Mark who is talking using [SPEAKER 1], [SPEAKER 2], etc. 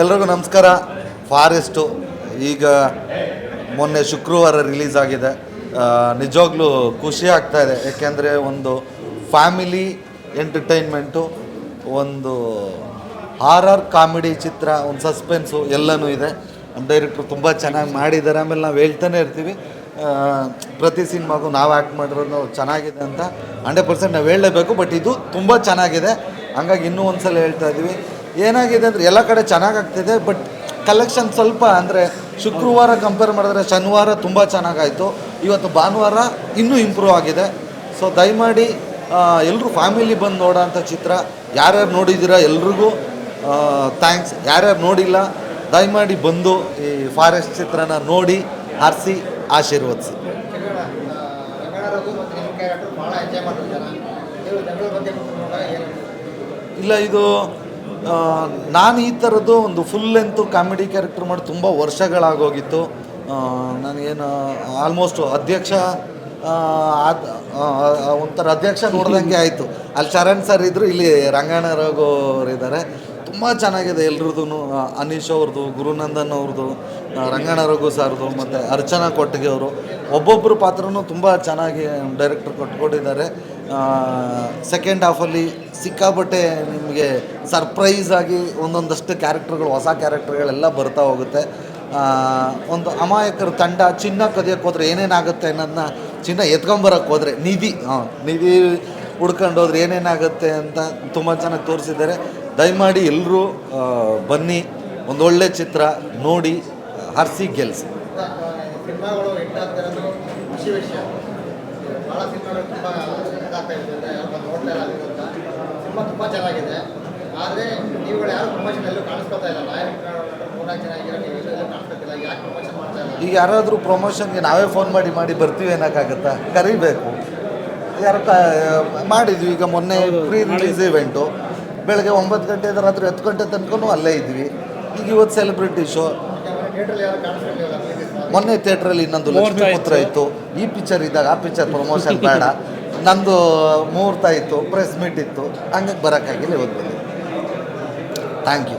[SPEAKER 1] ಎಲ್ರಿಗೂ ನಮಸ್ಕಾರ. ಫಾರೆಸ್ಟು, ಈಗ ಮೊನ್ನೆ ಶುಕ್ರವಾರ ರಿಲೀಸ್ ಆಗಿದೆ. ನಿಜವಾಗ್ಲೂ ಖುಷಿ ಆಗ್ತಾ ಇದೆ. ಯಾಕೆಂದರೆ ಒಂದು ಫ್ಯಾಮಿಲಿ ಎಂಟರ್ಟೈನ್ಮೆಂಟು, ಒಂದು ಹಾರರ್ ಕಾಮಿಡಿ ಚಿತ್ರ, ಒಂದು ಸಸ್ಪೆನ್ಸು ಎಲ್ಲನೂ ಇದೆ. ಡೈರೆಕ್ಟ್ರು ತುಂಬ ಚೆನ್ನಾಗಿ ಮಾಡಿದ್ದಾರೆ. ಆಮೇಲೆ ನಾವು ಹೇಳ್ತಾನೆ ಇರ್ತೀವಿ ಪ್ರತಿ ಸಿನಿಮಾಗೂ ನಾವು ಆ್ಯಕ್ಟ್ ಮಾಡಿರೋದು ಚೆನ್ನಾಗಿದೆ ಅಂತ ಹಂಡ್ರೆಡ್ ಪರ್ಸೆಂಟ್ ನಾವು ಹೇಳಲೇಬೇಕು, ಬಟ್ ಇದು ತುಂಬ ಚೆನ್ನಾಗಿದೆ. ಹಂಗಾಗಿ ಇನ್ನೂ ಒಂದು ಸಲ ಹೇಳ್ತಾ ಇದ್ದೀವಿ. ಏನಾಗಿದೆ ಅಂದರೆ ಎಲ್ಲ ಕಡೆ ಚೆನ್ನಾಗಾಗ್ತಿದೆ ಬಟ್ ಕಲೆಕ್ಷನ್ ಸ್ವಲ್ಪ ಅಂದರೆ ಶುಕ್ರವಾರ ಕಂಪೇರ್ ಮಾಡಿದ್ರೆ ಶನಿವಾರ ತುಂಬ ಚೆನ್ನಾಗಾಯಿತು. ಇವತ್ತು ಭಾನುವಾರ ಇನ್ನೂ ಇಂಪ್ರೂವ್ ಆಗಿದೆ. ಸೊ ದಯಮಾಡಿ ಎಲ್ಲರೂ ಫ್ಯಾಮಿಲಿ ಬಂದು ನೋಡೋಂಥ ಚಿತ್ರ. ಯಾರ್ಯಾರು ನೋಡಿದ್ದೀರಾ ಎಲ್ರಿಗೂ ಥ್ಯಾಂಕ್ಸ್ ಯಾರ್ಯಾರು ನೋಡಿಲ್ಲ, ದಯಮಾಡಿ ಬಂದು ಈ ಫಾರೆಸ್ಟ್ ಚಿತ್ರನ ನೋಡಿ, ಹರಿಸಿ, ಆಶೀರ್ವದಿಸಿ. ಇಲ್ಲ, ಇದು ನಾನು ಈ ಥರದ್ದು ಒಂದು ಫುಲ್ ಲೆಂತು ಕಾಮಿಡಿ ಕ್ಯಾರೆಕ್ಟರ್ ಮಾಡಿ ತುಂಬ ವರ್ಷಗಳಾಗೋಗಿತ್ತು. ನನಗೇನು ಆಲ್ಮೋಸ್ಟ್ ಅಧ್ಯಕ್ಷ ಒಂಥರ ಅಧ್ಯಕ್ಷ ನೋಡ್ದಂಗೆ ಆಯಿತು. ಅಲ್ಲಿ ಚರಣ್ ಸರ್ ಇದ್ದರು ಇಲ್ಲಿ ರಂಗಣ್ಣ ಇದ್ದಾರೆ ತುಂಬ ಚೆನ್ನಾಗಿದೆ ಎಲ್ರದ್ದು ಅನೀಶ್ ಅವ್ರದ್ದು ಗುರುನಂದನ್ ಅವ್ರದ್ದು ರಂಗಣ್ಣ ರಘು ಸರ್ದು ಮತ್ತು ಅರ್ಚನಾ ಕೊಟ್ಟಿಗೆ ಅವರು. ಒಬ್ಬೊಬ್ಬರು ಪಾತ್ರನೂ ತುಂಬ ಚೆನ್ನಾಗಿ ಡೈರೆಕ್ಟರ್ ಕೊಟ್ಕೊಟ್ಟಿದ್ದಾರೆ. ಸೆಕೆಂಡ್ ಹಾಫಲ್ಲಿ ಸಿಕ್ಕಾಪಟ್ಟೆ ನಿಮಗೆ ಸರ್ಪ್ರೈಸ್ ಆಗಿ ಒಂದೊಂದಷ್ಟು ಕ್ಯಾರೆಕ್ಟರ್ಗಳು ಹೊಸ ಕ್ಯಾರೆಕ್ಟರ್ಗಳೆಲ್ಲ ಬರ್ತಾ ಹೋಗುತ್ತೆ. ಒಂದು ಅಮಾಯಕರ ತಂಡ, ಚಿನ್ನ ಕದಿಯೋಕ್ಕೆ ಹೋದ್ರೆ ಏನೇನಾಗುತ್ತೆ ಅನ್ನೋದನ್ನ ಚಿನ್ನ ಎತ್ಕೊಂಬರಕ್ಕೆ ಹೋದರೆ ನಿಧಿ, ಹಾಂ, ನಿಧಿ ಹುಡ್ಕೊಂಡು ಹೋದ್ರೆ ಏನೇನಾಗುತ್ತೆ ಅಂತ ತುಂಬ ಚೆನ್ನಾಗಿ ತೋರಿಸಿದ್ದಾರೆ. ದಯಮಾಡಿ ಎಲ್ಲರೂ ಬನ್ನಿ, ಒಂದೊಳ್ಳೆ ಚಿತ್ರ ನೋಡಿ ಹರಿಸಿ ಗೆಲ್ಲಿಸಿ
[SPEAKER 2] ಸಿನಿಮಾಗಳು ಹಿಟ್ಟಾಗ್ತಿರೋದು ಖುಷಿ ವಿಷಯ. ಭಾಳ ಸಿನಿಮಾಗಳು ತುಂಬ ಇದಾಗ್ತಾ ಇದೆ ಅಂದರೆ ಯಾರು ನೋಡ್ತಾ ಇಲ್ಲ ಅಂತ ಸಿನಿಮಾ ತುಂಬ ಚೆನ್ನಾಗಿದೆ. ಆದರೆ ನೀವುಗಳು ಯಾರು ಪ್ರಮೋಷನ್ ಎಲ್ಲೂ ಕಾಣಿಸ್ಕೊತಾ ಇಲ್ಲ. ಮೂರ್ನಾಲ್ಕು ಜನ ಆಗಿರೋ ನೀವು ಎಲ್ಲೂ ಕಾಣಿಸ್ಕೊತಿಲ್ಲ ಯಾಕೆ ಪ್ರಮೋಷನ್ ಮಾಡ್ತಾ ಇಲ್ಲ?
[SPEAKER 1] ಈಗ ಯಾರಾದರೂ ಪ್ರಮೋಷನ್ಗೆ ನಾವೇ ಫೋನ್ ಮಾಡಿ ಮಾಡಿ ಬರ್ತೀವಿ ಅನ್ನೋಕ್ಕಾಗತ್ತಾ? ಕರಿಬೇಕು. ಯಾರು ಕ ಮಾಡಿದ್ವಿ. ಈಗ ಮೊನ್ನೆ ಪ್ರೀ ರಿಲೀಸ್ ಇವೆಂಟು ಬೆಳಗ್ಗೆ ಒಂಬತ್ತು ಗಂಟೆ ರಾತ್ರಿ ಹತ್ತು ಗಂಟೆ ತನಕನೂ ಅಲ್ಲೇ ಇದ್ವಿ. ಈಗ ಇವತ್ತು ಸೆಲೆಬ್ರಿಟಿ ಶೋ ಮೊನ್ನೆ ಥಿಯೇಟ್ರಲ್ಲಿ ಇನ್ನೊಂದು ಲಕ್ಷ್ಮೀಪುತ್ರ ಇತ್ತು. ಈ ಪಿಕ್ಚರ್ ಇದ್ದಾಗ ಆ ಪಿಕ್ಚರ್ ಪ್ರಮೋಷನ್ ಬೇಡ. ನಂದು ಮುಹೂರ್ತ ಇತ್ತು ಪ್ರೆಸ್ ಮೀಟ್ ಇತ್ತು. ಹಂಗಾಗಿ ಬರೋಕ್ಕಾಗಿಲ್ಲ ಇವತ್ತು ಬಂದಿದ್ದು. Thank you